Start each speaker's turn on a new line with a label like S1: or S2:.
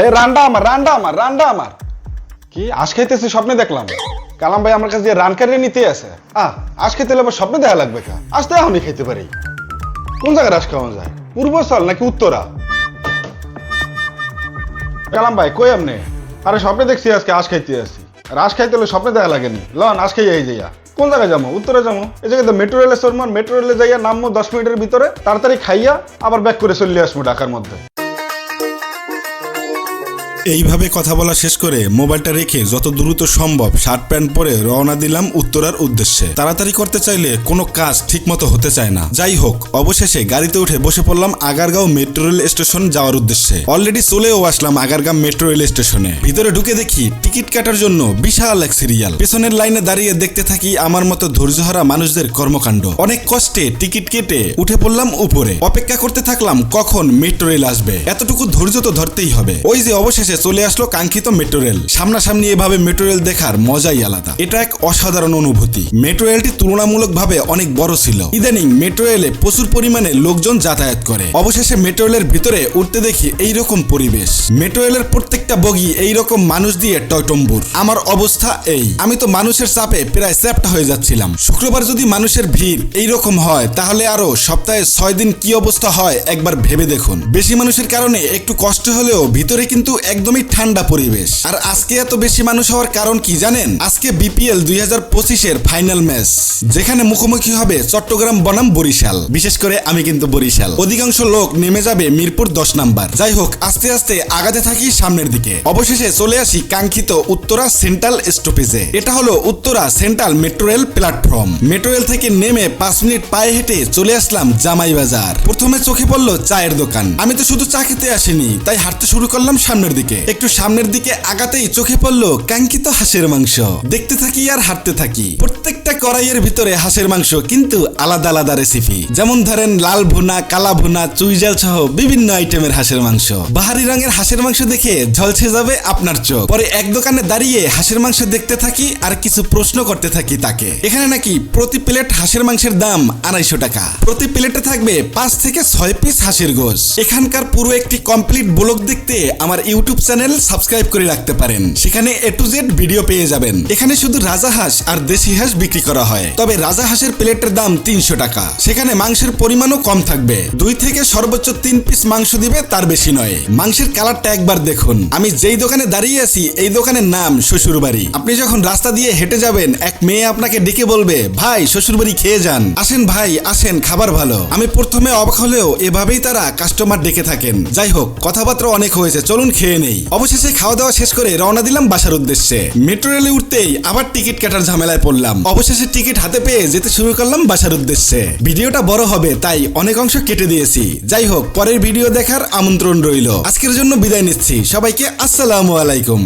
S1: এই রান্ডা আমার রান্ডা আমার রান্ডা আমার। কি, আশ খাইতেছি, স্বপ্নে দেখলাম। কালাম ভাই আমার কাছে যে রান কারিয়ে নিতে আছে। আহ, আশ খেতে হলে আবার স্বপ্নে দেখা লাগবে কা। আসতে এখনই খাইতে পারি। কোন জায়গায় আশ খাওয়া যায়? পূর্বস্থল নাকি উত্তরা? কালাম ভাই, কই আপনি? আরে, স্বপ্নে দেখছি আজকে আশ খাইতে আসি আর খাইতে হলে স্বপ্নে দেখা লাগেনি। লন, আশ খাইয়া এই যাইয়া। কোন জায়গায় যাব? উত্তরে যাব। এই জায়গায় মেট্রো রেলের সরমান মেট্রো রেলে যাইয়া নামবো দশ মিনিটের ভিতরে, তাড়াতাড়ি খাইয়া আবার ব্যাক করে চলে আসব ঢাকার মধ্যে।
S2: এইভাবে কথা বলা শেষ করে মোবাইলটা রেখে যত দ্রুত সম্ভব শার্ট প্যান্ট পরে রওনা দিলাম উত্তরার উদ্দেশ্যে। তাড়াতাড়ি করতে চাইলে কোনো কাজ ঠিকমতো হতে চায় না। যাই হোক, অবশেষে গাড়িতে উঠে বসে পড়লাম আগারগাঁও মেট্রো রেল স্টেশন যাওয়ার উদ্দেশ্যে। অলরেডি চলেও আসলাম আগারগাঁও মেট্রো রেল স্টেশনে। ভিতরে ঢুকে দেখি টিকিট কাটার জন্য বিশাল এক সিরিয়াল। পেছনের লাইনে দাঁড়িয়ে দেখতে থাকি আমার মতো ধৈর্যহারা মানুষদের কর্মকাণ্ড। অনেক কষ্টে টিকিট কেটে উঠে পড়লাম উপরে। অপেক্ষা করতে থাকলাম কখন মেট্রো রেল আসবে। এতটুকু ধৈর্য তো ধরতেই হবে। ওই যে অবশেষে চলে আসলো কাঙ্ক্ষিত মেট্রো রেল সামনাসামনি এভাবে মেট্রো রেল দেখার মজাই আলাদা। এটা এক অসাধারণ অনুভূতি। মেট্রো রেলটি তুলনামূলকভাবে অনেক বড় ছিল। ইদানিং মেট্রো রেলে প্রচুর পরিমাণে লোকজন যাতায়াত করে। অবশেষে মেট্রো রেলের ভিতরে উঠতে দেখি এইরকম পরিবেশ। মেট্রো রেলের প্রত্যেকটা বগি এইরকম মানুষ দিয়ে টয়টম্বুর। আমার অবস্থা এই। আমি তো মানুষের চাপে প্রায় চ্যাপ্টা হয়ে যাচ্ছিলাম। শুক্রবার যদি মানুষের ভিড় এইরকম হয়, তাহলে আরও সপ্তাহে ছয় দিন কি অবস্থা হয় একবার ভেবে দেখুন। বেশি মানুষের কারণে একটু কষ্ট হলেও ভিতরে কিন্তু একদমই ঠান্ডা পরিবেশ। আর আজকে এত বেশি মানুষ হওয়ার কারণ কি জানেন? আজকে বিপিএল দুই পঁচিশের ফাইনাল ম্যাচ, যেখানে মুখোমুখি হবে চট্টগ্রাম বনাম বরিশাল। বিশেষ করে আমি কিন্তু বরিশাল। অধিকাংশ লোক নেমে যাবে মিরপুর দশ নাম্বার। যাই হোক, আস্তে আস্তে আগাতে থাকি সামনের দিকে। অবশেষে চলে আসি কাঙ্ক্ষিত উত্তরা সেন্ট্রাল স্টপেজে। এটা হলো Uttara central metro rail platform. Metro rail থেকে নেমে পাঁচ মিনিট পায়ে হেঁটে চলে আসলাম জামাই বাজার। প্রথমে চোখে পড়ল চায়ের দোকান। আমি তো শুধু চা খেতে আসিনি, তাই হাঁটতে শুরু করলাম সামনের দিকে। একটু সামনের দিকে আগাতেই চোখে পড়ল কাঙ্ক্ষিত হাঁসের মাংস। দেখতে থাকি আর হাঁটতে থাকি। প্রত্যেকটা কড়াইয়ের ভিতরে হাঁসের মাংস, কিন্তু আলাদা আলাদা রেসিপি যেমন ধরেন লাল ভুনা, কালা ভুনা চুইজাল সহ বিভিন্ন আইটেমের হাঁসের মাংস। বাহারি রঙের হাঁসের মাংস দেখে ঝলসে যাবে আপনার চোখ। পরে এক দোকানে দাঁড়িয়ে হাঁসের মাংস দেখতে থাকি আর কিছু প্রশ্ন করতে থাকি তাকে। এখানে নাকি প্রতি প্লেট হাঁসের মাংসের দাম আড়াইশো টাকা। প্রতি প্লেটে থাকবে পাঁচ থেকে ছয় পিস হাঁসের গোস এখানকার পুরো একটি কমপ্লিট ব্লগ দেখতে আমার ইউটিউব চ্যানেল সাবস্ক্রাইব করে রাখতে পারেন। সেখানে এ টু জেড ভিডিও পেয়ে যাবেন। এখানে শুধু রাজা হাঁস আর দেশি হাঁস বিক্রি করা হয়। তবে রাজা হাঁসের প্লেটের দাম তিনশো টাকা। সেখানে মাংসের পরিমাণও কম থাকবে। দুই থেকে সর্বোচ্চ তিন পিস মাংস দিবে তার বেশি নয়। মাংসের কালারটা একবার দেখুন। আমি যেই দোকানে দাঁড়িয়ে আছি, এই দোকানের নাম শ্বশুর বাড়ি আপনি যখন রাস্তা দিয়ে হেঁটে যাবেন, এক মেয়ে আপনাকে ডেকে বলবে, ভাই শ্বশুর বাড়ি খেয়ে যান। আসেন ভাই, আসেন, খাবার ভালো। আমি প্রথমে অবাক হলেও এভাবেই তারা কাস্টমার ডেকে থাকেন। যাই হোক, কথাবার্তা অনেক হয়েছে। চলুন খেয়ে নেই। অবশেষে খাওয়া দাওয়া শেষ করে রওনা দিলাম বাসার উদ্দেশ্যে। মেট্রো রেলে উঠতেই আবার টিকিট কাটার ঝামেলায় পড়লাম। অবশেষে টিকিট হাতে পেয়ে যেতে শুরু করলাম বাসার উদ্দেশ্যে। ভিডিওটা বড় হবে, তাই অনেক অংশ কেটে দিয়েছি। যাই হোক, পরের ভিডিও দেখার আমন্ত্রণ রইল। আজকের জন্য বিদায় নিচ্ছি। সবাইকে আসসালামু আলাইকুম।